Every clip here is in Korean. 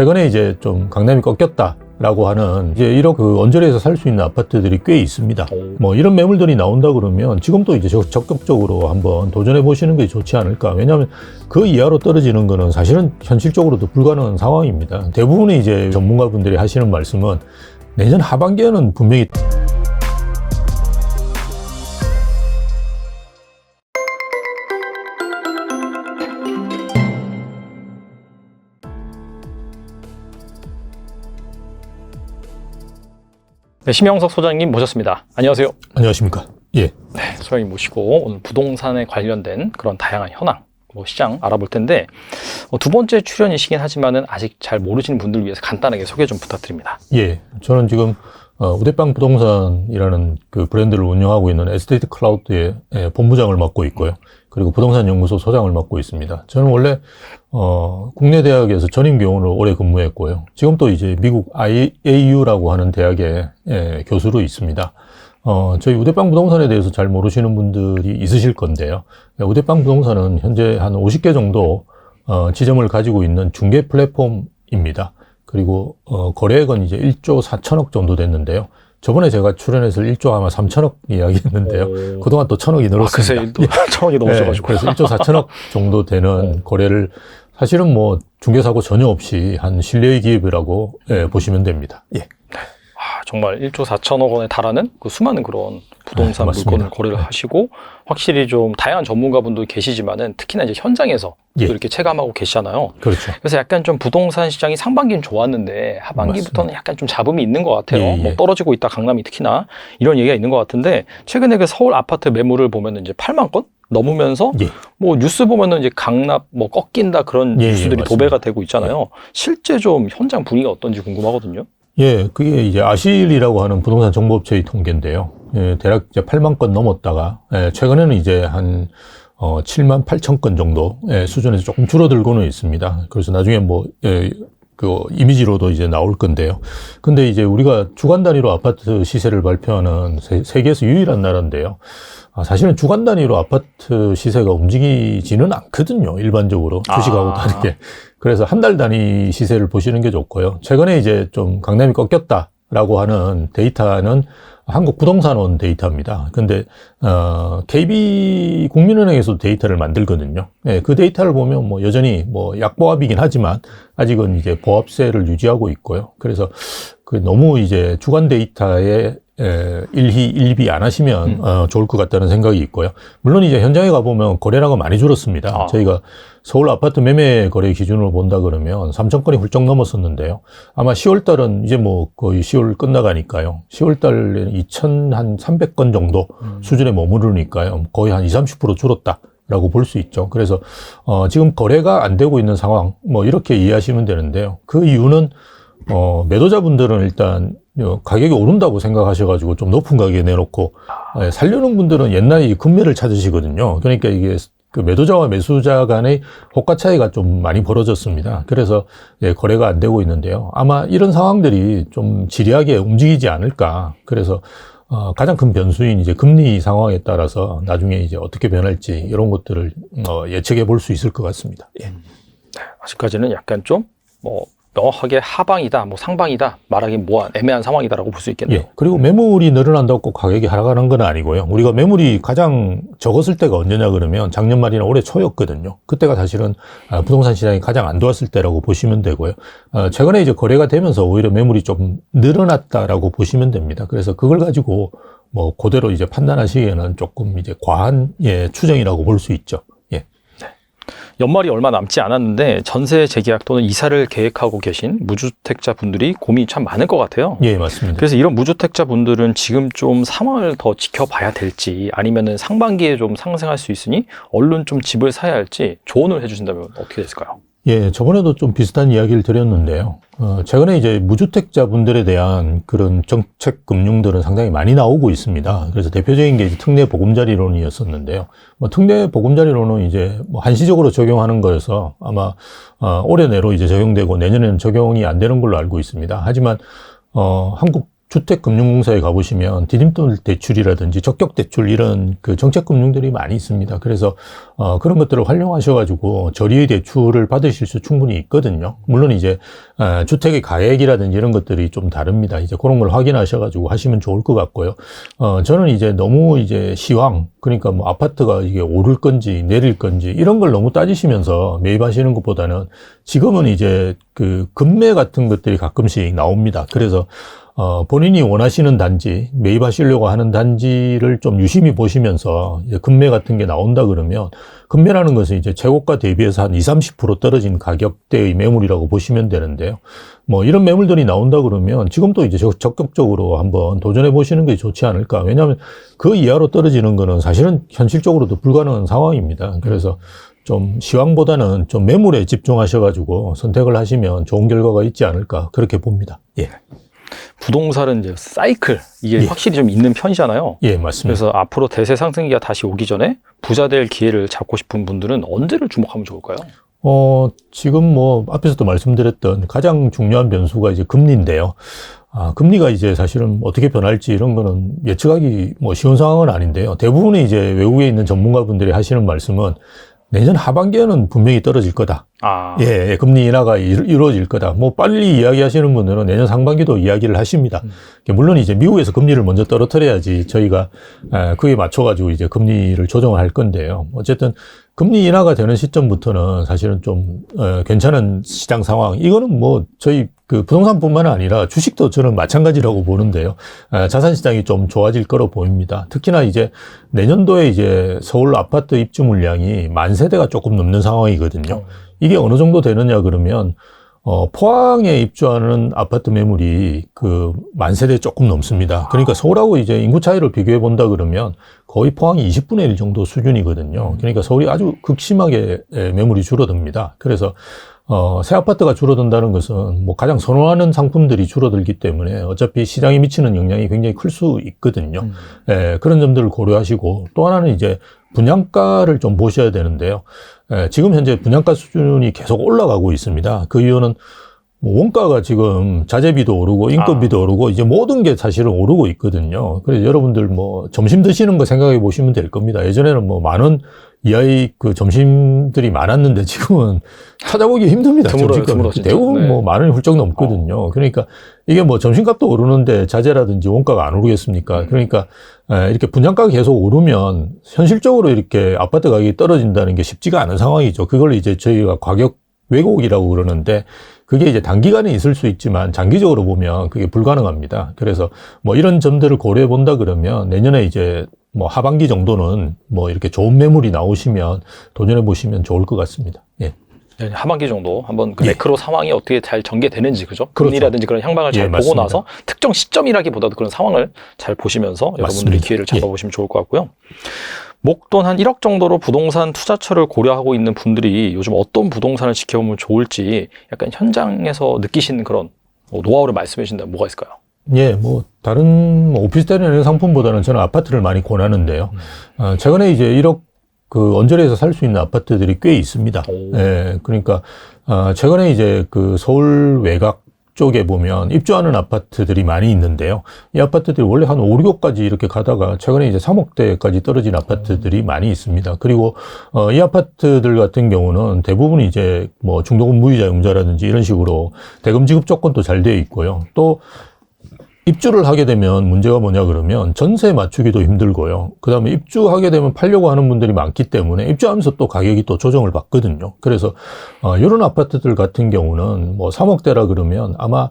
최근에 이제 좀 강남이 꺾였다 라고 하는 이제 1억 그 언저리에서 살 수 있는 아파트들이 꽤 있습니다. 뭐 이런 매물들이 나온다 그러면 지금도 이제 적- 적극적으로 한번 도전해 보시는 게 좋지 않을까. 왜냐하면 그 이하로 떨어지는 거는 사실은 현실적으로도 불가능한 상황입니다. 대부분의 이제 전문가분들이 하시는 말씀은 내년 하반기에는 분명히 네, 심영석 소장님 모셨습니다. 안녕하세요. 안녕하십니까. 예. 네, 소장님 모시고 오늘 부동산에 관련된 그런 다양한 현황, 뭐 시장 알아볼 텐데 어, 두 번째 출연이시긴 하지만은 아직 잘 모르시는 분들 을 위해서 간단하게 소개 좀 부탁드립니다. 예, 저는 지금 어, 우대빵 부동산이라는 그 브랜드를 운영하고 있는 에스테이트 클라우드의 예, 본부장을 맡고 있고요. 그리고 부동산 연구소 소장을 맡고 있습니다. 저는 원래 어, 국내 대학에서 전임 교원으로 오래 근무했고요. 지금 또 이제 미국 IAU라고 하는 대학의 예, 교수로 있습니다. 어, 저희 우대빵 부동산에 대해서 잘 모르시는 분들이 있으실 건데요. 예, 우대빵 부동산은 현재 한 50개 정도 어, 지점을 가지고 있는 중개 플랫폼입니다. 그리고 어, 거래액은 이제 1조 4천억 정도 됐는데요. 저번에 제가 출연해서 1조 아마 3천억 이야기했는데요. 그동안 또 천억이 아, 늘었습니다. 천억이 넘으셔가지고. 네, 그래서 1조 4천억 정도 되는 거래를 사실은 뭐 중개사고 전혀 없이 한 신뢰의 기업이라고 예, 보시면 됩니다. 예. 아, 정말 1조 4천억 원에 달하는 그 수많은 그런 부동산 네, 맞습니다. 물건을 거래를 네. 하시고 확실히 좀 다양한 전문가분도 계시지만은 특히나 이제 현장에서 예. 또 이렇게 체감하고 계시잖아요. 그렇죠. 그래서 약간 좀 부동산 시장이 상반기는 좋았는데 하반기부터는 약간 좀 잡음이 있는 것 같아요. 예, 예. 뭐 떨어지고 있다 강남이 특히나 이런 얘기가 있는 것 같은데 최근에 그 서울 아파트 매물을 보면은 이제 8만 건 넘으면서 예. 뭐 뉴스 보면은 이제 강납 뭐 꺾인다 그런 예, 예, 뉴스들이 맞습니다. 도배가 되고 있잖아요. 실제 좀 현장 분위기가 어떤지 궁금하거든요. 예, 그게 이제 아실이라고 하는 부동산 정보업체의 통계인데요. 예, 대략 이제 8만 건 넘었다가, 예, 최근에는 이제 한, 어, 7만 8천 건 정도, 예, 수준에서 조금 줄어들고는 있습니다. 그래서 나중에 뭐, 예, 그 이미지로도 이제 나올 건데요. 근데 이제 우리가 주간 단위로 아파트 시세를 발표하는 세, 세계에서 유일한 나라인데요. 아, 사실은 주간 단위로 아파트 시세가 움직이지는 않거든요. 일반적으로 주식하고 아. 다르게. 그래서 한 달 단위 시세를 보시는 게 좋고요. 최근에 이제 좀 강남이 꺾였다 라고 하는 데이터는 한국 부동산원 데이터입니다. 근데 어, KB 국민은행에서 데이터를 만들거든요. 예, 그 데이터를 보면 뭐 여전히 뭐 약보합이긴 하지만 아직은 이제 보합세를 유지하고 있고요. 그래서 그 너무 이제 주간 데이터에 에, 일희 일비 안 하시면 어, 좋을 것 같다는 생각이 있고요. 물론 이제 현장에 가 보면 거래량은 많이 줄었습니다. 아. 저희가 서울 아파트 매매 거래 기준으로 본다 그러면 3천 건이 훌쩍 넘었었는데요. 아마 10월 달은 이제 뭐 거의 10월 끝나가니까요. 10월 달에는 2,300건 정도 수준에 머무르니까요. 거의 한 20, 30% 줄었다. 라고 볼 수 있죠. 그래서 어 지금 거래가 안 되고 있는 상황 뭐 이렇게 이해하시면 되는데요. 그 이유는 어 매도자분들은 일단 어, 가격이 오른다고 생각하셔가지고 좀 높은 가격에 내놓고 예, 살려는 분들은 옛날에 이 금매를 찾으시거든요. 그러니까 이게 그 매도자와 매수자 간의 호가 차이가 좀 많이 벌어졌습니다. 그래서 예, 거래가 안 되고 있는데요. 아마 이런 상황들이 좀 지리하게 움직이지 않을까. 그래서 어, 가장 큰 변수인 이제 금리 상황에 따라서 나중에 이제 어떻게 변할지 이런 것들을 어, 예측해 볼 수 있을 것 같습니다. 예. 아직까지는 약간 좀뭐 명확하게 하방이다, 뭐 상방이다 말하기 뭐한 애매한 상황이다라고 볼 수 있겠네요. 예. 그리고 매물이 늘어난다고 꼭 가격이 하락하는 건 아니고요. 우리가 매물이 가장 적었을 때가 언제냐 그러면 작년 말이나 올해 초였거든요. 그때가 사실은 아, 부동산 시장이 가장 안 좋았을 때라고 보시면 되고요. 어, 최근에 이제 거래가 되면서 오히려 매물이 좀 늘어났다라고 보시면 됩니다. 그래서 그걸 가지고 뭐 그대로 이제 판단하시기에는 조금 이제 과한 예, 추정이라고 볼 수 있죠. 예. 연말이 얼마 남지 않았는데 전세 재계약 또는 이사를 계획하고 계신 무주택자 분들이 고민이 참 많을 것 같아요. 예, 맞습니다. 그래서 이런 무주택자 분들은 지금 좀 상황을 더 지켜봐야 될지 아니면은 상반기에 좀 상승할 수 있으니 얼른 좀 집을 사야 할지 조언을 해주신다면 어떻게 됐을까요? 예, 저번에도 좀 비슷한 이야기를 드렸는데요. 어, 최근에 이제 무주택자 분들에 대한 그런 정책 금융들은 상당히 많이 나오고 있습니다. 그래서 대표적인 게 특례 보금자리론이었었는데요. 뭐 특례 보금자리론은 이제 뭐 한시적으로 적용하는 거여서 아마 어, 올해 내로 이제 적용되고 내년에는 적용이 안 되는 걸로 알고 있습니다. 하지만 어, 한국 주택금융공사에 가보시면 디딤돌 대출이라든지 적격 대출 이런 그 정책금융들이 많이 있습니다. 그래서 어, 그런 것들을 활용하셔가지고 저리의 대출을 받으실 수 충분히 있거든요. 물론 이제 어, 주택의 가액이라든지 이런 것들이 좀 다릅니다. 이제 그런 걸 확인하셔가지고 하시면 좋을 것 같고요. 어, 저는 이제 너무 이제 시황 그러니까 뭐 아파트가 이게 오를 건지 내릴 건지 이런 걸 너무 따지시면서 매입하시는 것보다는 지금은 이제 그 금매 같은 것들이 가끔씩 나옵니다. 그래서 어, 본인이 원하시는 단지, 매입하시려고 하는 단지를 좀 유심히 보시면서 금매 같은 게 나온다 그러면 금매라는 것은 이제 최고가 대비해서 한 20, 30% 떨어진 가격대의 매물이라고 보시면 되는데요. 뭐 이런 매물들이 나온다 그러면 지금도 이제 적- 적극적으로 한번 도전해 보시는 게 좋지 않을까. 왜냐하면 그 이하로 떨어지는 거는 사실은 현실적으로도 불가능한 상황입니다. 그래서 좀 시황보다는 좀 매물에 집중하셔가지고 선택을 하시면 좋은 결과가 있지 않을까 그렇게 봅니다. 예, 부동산은 이제 사이클 이게 예. 확실히 좀 있는 편이잖아요. 예 맞습니다. 그래서 앞으로 대세 상승기가 다시 오기 전에 부자 될 기회를 잡고 싶은 분들은 언제를 주목하면 좋을까요? 어, 지금 뭐 앞에서도 말씀드렸던 가장 중요한 변수가 이제 금리인데요. 아, 금리가 이제 사실은 어떻게 변할지 이런 거는 예측하기 뭐 쉬운 상황은 아닌데요. 대부분의 이제 외국에 있는 전문가분들이 하시는 말씀은 내년 하반기에는 분명히 떨어질 거다. 아, 예, 예, 금리 인하가 이루- 이루어질 거다. 뭐 빨리 이야기하시는 분들은 내년 상반기도 이야기를 하십니다. 물론 이제 미국에서 금리를 먼저 떨어뜨려야지 저희가 에, 그에 맞춰 가지고 이제 금리를 조정을 할 건데요. 어쨌든 금리 인하가 되는 시점부터는 사실은 좀 어, 괜찮은 시장 상황. 이거는 뭐 저희 그 부동산뿐만 아니라 주식도 저는 마찬가지라고 보는데요. 에, 자산 시장이 좀 좋아질 거로 보입니다. 특히나 이제 내년도에 이제 서울 아파트 입주 물량이 만 세대가 조금 넘는 상황이거든요. 이게 어느 정도 되느냐 그러면 어, 포항에 입주하는 아파트 매물이 그 만 세대 조금 넘습니다. 그러니까 서울하고 이제 인구 차이를 비교해 본다 그러면 거의 포항이 20분의 1 정도 수준이거든요. 그러니까 서울이 아주 극심하게 에, 매물이 줄어듭니다. 그래서 어, 새 아파트가 줄어든다는 것은 뭐 가장 선호하는 상품들이 줄어들기 때문에 어차피 시장에 미치는 영향이 굉장히 클 수 있거든요. 음. 예, 그런 점들을 고려하시고 또 하나는 이제 분양가를 좀 보셔야 되는데요. 예, 지금 현재 분양가 수준이 계속 올라가고 있습니다. 그 이유는 뭐 원가가 지금 자재비도 오르고 인건비도 오르고 이제 모든 게 사실은 오르고 있거든요. 그래서 여러분들 뭐 점심 드시는 거 생각해 보시면 될 겁니다. 예전에는 뭐 만 원 이하의 그 점심들이 많았는데 지금은 찾아보기 힘듭니다. 점심값. 대부분 네. 뭐만 원이 훌쩍 넘거든요. 그러니까 이게 뭐 점심값도 오르는데 자재라든지 원가가 안 오르겠습니까? 그러니까 에, 이렇게 분양가가 계속 오르면 현실적으로 이렇게 아파트 가격이 떨어진다는 게 쉽지가 않은 상황이죠. 그걸 이제 저희가 가격 왜곡이라고 그러는데 그게 이제 단기간에 있을 수 있지만 장기적으로 보면 그게 불가능합니다. 그래서 뭐 이런 점들을 고려해 본다 그러면 내년에 이제 뭐 하반기 정도는 뭐 이렇게 좋은 매물이 나오시면 도전해 보시면 좋을 것 같습니다. 예. 네, 하반기 정도 한번 그 예. 매크로 상황이 어떻게 잘 전개되는지 그죠? 그렇죠. 금리라든지 그런 향방을 잘 예, 보고 맞습니다. 나서 특정 시점이라기보다도 그런 상황을 잘 보시면서 여러분들이. 기회를 예. 잡아보시면 좋을 것 같고요. 목돈 한 1억 정도로 부동산 투자처를 고려하고 있는 분들이 요즘 어떤 부동산을 지켜보면 좋을지 약간 현장에서 느끼시는 그런 뭐 노하우를 말씀해 주신다면 뭐가 있을까요? 예, 뭐 다른 뭐 오피스텔이나 상품보다는 저는 아파트를 많이 권하는데요. 어, 최근에 이제 1억 그 언저리에서 살 수 있는 아파트들이 꽤 있습니다. 오. 예, 그러니까 어, 최근에 이제 그 서울 외곽 쪽에 보면 입주하는 아파트들이 많이 있는데요. 이 아파트들이 원래 한 5, 6억까지 이렇게 가다가 최근에 이제 3억대까지 떨어진 아파트들이 많이 있습니다. 그리고 어, 이 아파트들 같은 경우는 대부분 이제 뭐 중도금 무이자 용자라든지 이런 식으로 대금 지급 조건도 잘 되어 있고요. 또 입주를 하게 되면 문제가 뭐냐 그러면 전세 맞추기도 힘들고요. 그 다음에 입주하게 되면 팔려고 하는 분들이 많기 때문에 입주하면서 또 가격이 또 조정을 받거든요. 그래서 어, 이런 아파트들 같은 경우는 뭐 3억대라 그러면 아마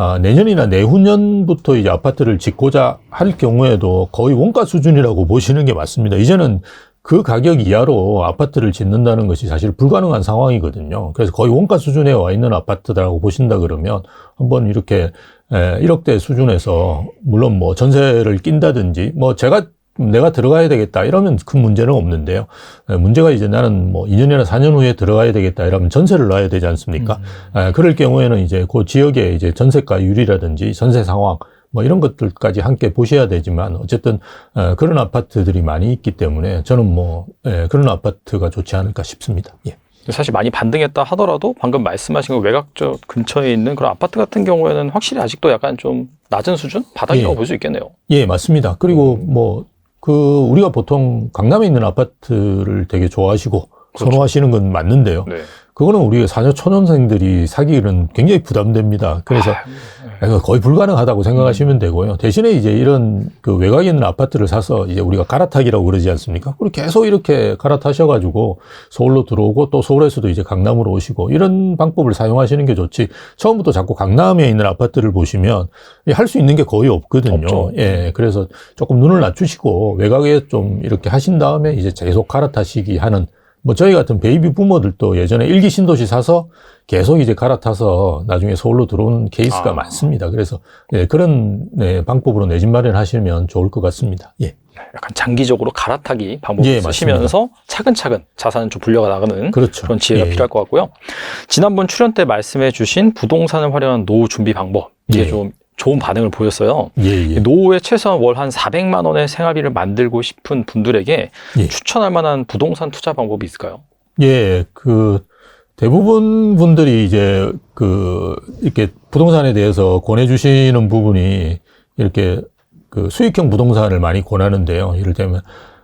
아, 내년이나 내후년부터 이제 아파트를 짓고자 할 경우에도 거의 원가 수준이라고 보시는 게 맞습니다. 이제는 그 가격 이하로 아파트를 짓는다는 것이 사실 불가능한 상황이거든요. 그래서 거의 원가 수준에 와 있는 아파트라고 보신다 그러면 한번 이렇게 에, 1억대 수준에서 물론 뭐 전세를 낀다든지 뭐 제가 내가 들어가야 되겠다 이러면 큰 문제는 없는데요. 에, 문제가 이제 나는 뭐 2년이나 4년 후에 들어가야 되겠다 이러면 전세를 놔야 되지 않습니까? 에, 그럴 경우에는 이제 그 지역의 이제 전세가 율이라든지 전세 상황 뭐 이런 것들까지 함께 보셔야 되지만 어쨌든 에, 그런 아파트들이 많이 있기 때문에 저는 뭐 에, 그런 아파트가 좋지 않을까 싶습니다. 예. 사실 많이 반등했다 하더라도 방금 말씀하신 그 외곽적 근처에 있는 그런 아파트 같은 경우에는 확실히 아직도 약간 좀 낮은 수준 바닥이라고 예. 볼수 있겠네요. 예, 맞습니다. 그리고 뭐, 그, 우리가 보통 강남에 있는 아파트를 되게 좋아하시고 선호하시는 건 맞는데요. 네. 그거는 우리 사녀 초년생들이 사기는 굉장히 부담됩니다. 그래서 이거 거의 불가능하다고 생각하시면 되고요. 대신에 이제 이런 그 외곽에 있는 아파트를 사서 이제 우리가 갈아타기라고 그러지 않습니까? 그리고 계속 이렇게 갈아타셔가지고 서울로 들어오고 또 서울에서도 이제 강남으로 오시고 이런 방법을 사용하시는 게 좋지. 처음부터 자꾸 강남에 있는 아파트를 보시면 할 수 있는 게 거의 없거든요. 없죠. 예. 그래서 조금 눈을 낮추시고 외곽에 좀 이렇게 하신 다음에 이제 계속 갈아타시기 하는 뭐 저희 같은 베이비 부모들도 예전에 일기 신도시 사서 계속 이제 갈아타서 나중에 서울로 들어오는 케이스가 아. 많습니다. 그래서 예, 그런 네, 방법으로 내 집 마련하시면 좋을 것 같습니다. 예, 약간 장기적으로 갈아타기 방법을 예, 쓰시면서 차근차근 자산을 좀 불려가 나가는 그렇죠. 그런 지혜가 예, 필요할 것 같고요. 지난번 출연 때 말씀해 주신 부동산을 활용한 노후 준비 방법 이게 예. 좀 좋은 반응을 보였어요. 예, 예. 노후에 최소한 월 한 400만 원의 생활비를 만들고 싶은 분들에게 예. 추천할 만한 부동산 투자 방법이 있을까요? 예, 그 대부분 분들이 이제 그 이렇게 부동산에 대해서 권해 주시는 부분이 이렇게 그 수익형 부동산을 많이 권하는데요. 이를테면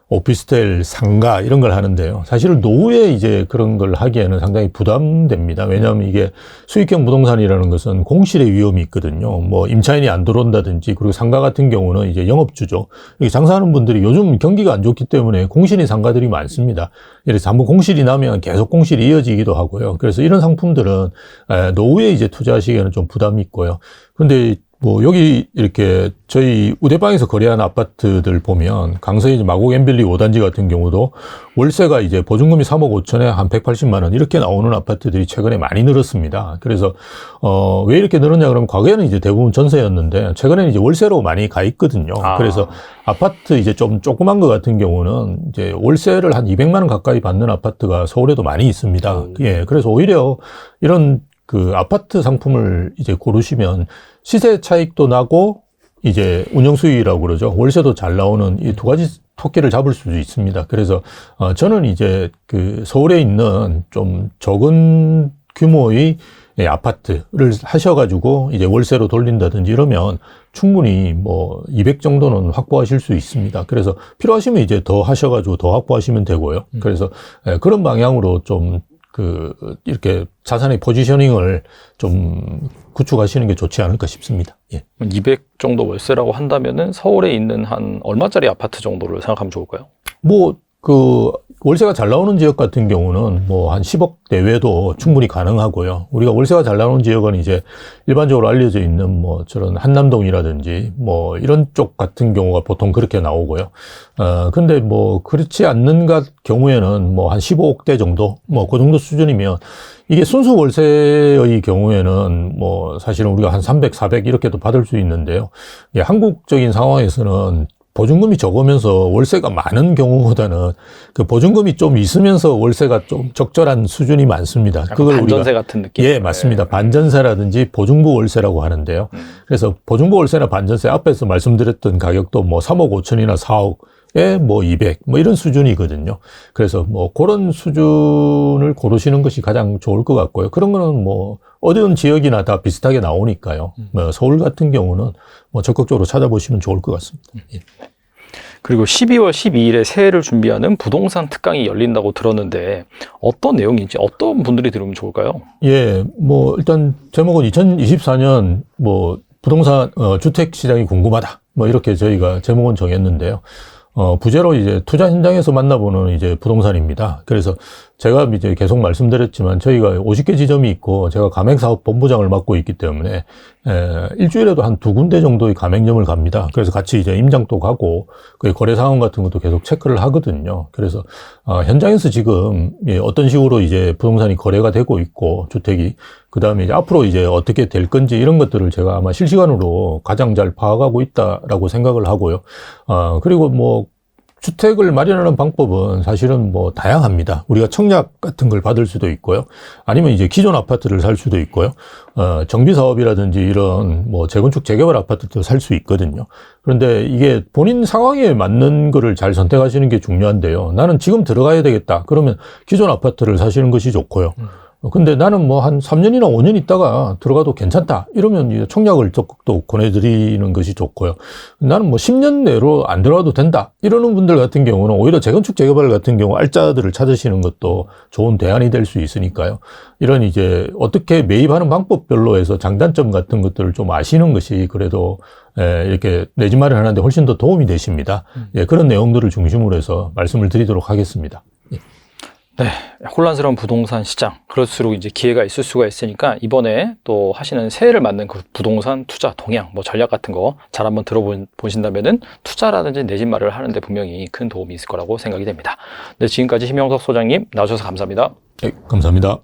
오피스텔, 상가 이런 걸 하는데요. 사실은 노후에 이제 그런 걸 하기에는 상당히 부담됩니다. 왜냐하면 이게 수익형 부동산이라는 것은 공실의 위험이 있거든요. 뭐 임차인이 안 들어온다든지 그리고 상가 같은 경우는 이제 영업주죠. 이게 장사하는 분들이 요즘 경기가 안 좋기 때문에 공실인 상가들이 많습니다. 이래서 한번 공실이 나면 계속 공실이 이어지기도 하고요. 그래서 이런 상품들은 에, 노후에 이제 투자하시기에는 좀 부담이 있고요. 그런데 뭐 여기 이렇게 저희 우대방에서 거래한 아파트들 보면 강서의 마곡 엠빌리 5단지 같은 경우도 월세가 이제 보증금이 3억 5천에 한 180만 원 이렇게 나오는 아파트들이 최근에 많이 늘었습니다. 그래서 어 왜 이렇게 늘었냐 그러면 과거에는 이제 대부분 전세였는데 최근에는 이제 월세로 많이 가 있거든요. 아. 그래서 아파트 이제 좀 조그만 거 같은 경우는 이제 월세를 한 200만 원 가까이 받는 아파트가 서울에도 많이 있습니다. 오. 예. 그래서 오히려 이런 그 아파트 상품을 이제 고르시면 시세 차익도 나고 이제 운영 수익이라고 그러죠. 월세도 잘 나오는 이 두 가지 토끼를 잡을 수도 있습니다. 그래서 어 저는 이제 그 서울에 있는 좀 적은 규모의 예, 아파트를 하셔가지고 이제 월세로 돌린다든지 이러면 충분히 뭐 200 정도는 확보하실 수 있습니다. 그래서 필요하시면 이제 더 하셔가지고 더 확보하시면 되고요. 그래서 예, 그런 방향으로 좀 그 이렇게 자산의 포지셔닝을 좀 구축하시는 게 좋지 않을까 싶습니다. 예. 200 정도 월세라고 한다면은 서울에 있는 한 얼마짜리 아파트 정도를 생각하면 좋을까요? 뭐, 그, 월세가 잘 나오는 지역 같은 경우는 뭐 한 10억 내외도 충분히 가능하고요. 우리가 월세가 잘 나오는 지역은 이제 일반적으로 알려져 있는 뭐 저런 한남동이라든지 뭐 이런 쪽 같은 경우가 보통 그렇게 나오고요. 어, 근데 뭐 그렇지 않는 것 경우에는 뭐 한 15억대 정도, 뭐 그 정도 수준이면 이게 순수 월세의 경우에는 뭐 사실은 우리가 한 300, 400 이렇게도 받을 수 있는데요. 예, 한국적인 상황에서는 보증금이 적으면서 월세가 많은 경우보다는 그 보증금이 좀 있으면서 월세가 좀 적절한 수준이 많습니다. 약간 반전세 같은 느낌. 예, 맞습니다. 반전세라든지 보증부 월세라고 하는데요. 음. 그래서 보증부 월세나 반전세 앞에서 말씀드렸던 가격도 뭐 3억 5천이나 4억 에 뭐 200, 뭐 이런 수준이거든요. 그래서 뭐 그런 수준을 고르시는 것이 가장 좋을 것 같고요. 그런 거는 뭐 어느 지역이나 다 비슷하게 나오니까요. 뭐 서울 같은 경우는 뭐 적극적으로 찾아보시면 좋을 것 같습니다. 예. 그리고 12월 12일에 새해를 준비하는 부동산 특강이 열린다고 들었는데 어떤 내용인지 어떤 분들이 들으면 좋을까요? 예, 뭐 일단 제목은 2024년 뭐 부동산 어, 주택 시장이 궁금하다. 뭐 이렇게 저희가 제목은 정했는데요. 어, 부제로 이제 투자 현장에서 만나보는 이제 부동산입니다. 그래서 제가 이제 계속 말씀드렸지만 저희가 50개 지점이 있고 제가 가맹사업 본부장을 맡고 있기 때문에 에, 일주일에도 한 두 군데 정도의 가맹점을 갑니다. 그래서 같이 이제 임장도 가고 그 거래 상황 같은 것도 계속 체크를 하거든요. 그래서 어, 현장에서 지금 예, 어떤 식으로 이제 부동산이 거래가 되고 있고 주택이 그 다음에 이제 앞으로 이제 어떻게 될 건지 이런 것들을 제가 아마 실시간으로 가장 잘 파악하고 있다라고 생각을 하고요. 어, 그리고 뭐 주택을 마련하는 방법은 사실은 뭐 다양합니다. 우리가 청약 같은 걸 받을 수도 있고요. 아니면 이제 기존 아파트를 살 수도 있고요. 어, 정비 사업이라든지 이런 뭐 재건축 재개발 아파트도 살 수 있거든요. 그런데 이게 본인 상황에 맞는 거를 잘 선택하시는 게 중요한데요. 나는 지금 들어가야 되겠다. 그러면 기존 아파트를 사시는 것이 좋고요. 어, 근데 나는 뭐 한 3년이나 5년 있다가 들어가도 괜찮다. 이러면 이제 청약을 적극 또 권해드리는 것이 좋고요. 나는 뭐 10년 내로 안 들어가도 된다. 이러는 분들 같은 경우는 오히려 재건축 재개발 같은 경우 알짜들을 찾으시는 것도 좋은 대안이 될 수 있으니까요. 이런 이제 어떻게 매입하는 방법별로 해서 장단점 같은 것들을 좀 아시는 것이 그래도 에, 이렇게 내집 마련하는데 훨씬 더 도움이 되십니다. 예, 그런 내용들을 중심으로 해서 말씀을 드리도록 하겠습니다. 네, 혼란스러운 부동산 시장. 그럴수록 이제 기회가 있을 수가 있으니까 이번에 또 하시는 새해를 맞는 그 부동산 투자 동향, 뭐 전략 같은 거 잘 한번 들어보신다면은 투자라든지 내집 마련을 하는데 분명히 큰 도움이 있을 거라고 생각이 됩니다. 네, 지금까지 심영석 소장님 나와주셔서 감사합니다. 예, 감사합니다.